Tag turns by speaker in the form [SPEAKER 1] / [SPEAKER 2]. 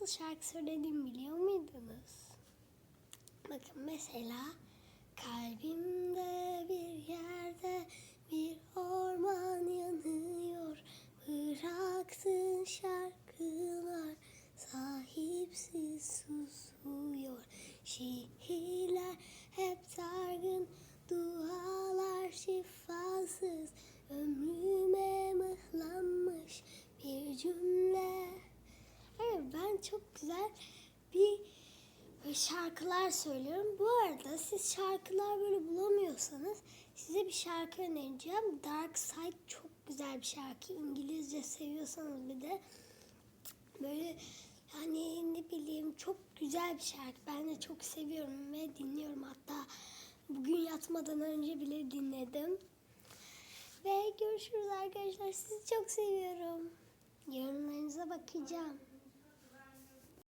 [SPEAKER 1] nasıl şarkı söylediğimi biliyor muydunuz? Bakın mesela kalbimde bir yerde bir orman yanıyor. Bıraktığın şarkılar sahipsiz susuyor. Şiirler hep dargın, dualar şifasız. Ömrüme mıhlanmış bir cümle. Evet ben çok güzel bir böyle şarkılar söylüyorum. Bu arada siz şarkılar böyle bulamıyorsanız size bir şarkı önereceğim. Dark Side çok güzel bir şarkı. İngilizce seviyorsanız bir de böyle yani ne bileyim çok güzel bir şarkı. Ben de çok seviyorum ve dinliyorum hatta. Bugün yatmadan önce bile dinledim. Ve görüşürüz arkadaşlar. Sizi çok seviyorum. Yorumlarınıza bakacağım.